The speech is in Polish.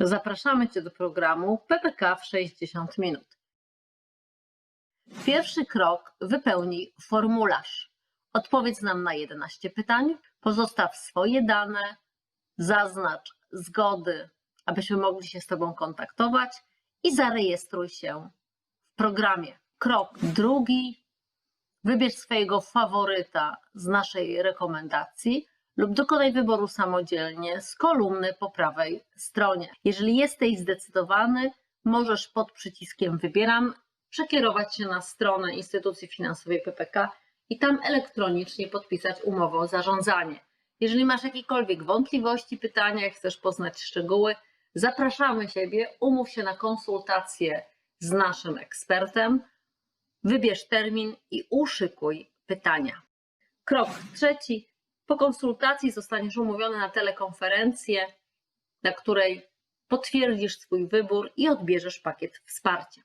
Zapraszamy Cię do programu PPK w 60 minut. Pierwszy krok wypełnij formularz. Odpowiedz nam na 11 pytań, pozostaw swoje dane, zaznacz zgody, abyśmy mogli się z Tobą kontaktować i zarejestruj się w programie. Krok drugi. Wybierz swojego faworyta z naszej rekomendacji lub dokonaj wyboru samodzielnie z kolumny po prawej stronie. Jeżeli jesteś zdecydowany, możesz pod przyciskiem Wybieram przekierować się na stronę instytucji finansowej PPK i tam elektronicznie podpisać umowę o zarządzanie. Jeżeli masz jakiekolwiek wątpliwości, pytania chcesz poznać szczegóły, zapraszamy Ciebie, umów się na konsultację z naszym ekspertem, wybierz termin i uszykuj pytania. Krok trzeci. Po konsultacji zostaniesz umówiony na telekonferencję, na której potwierdzisz swój wybór i odbierzesz pakiet wsparcia.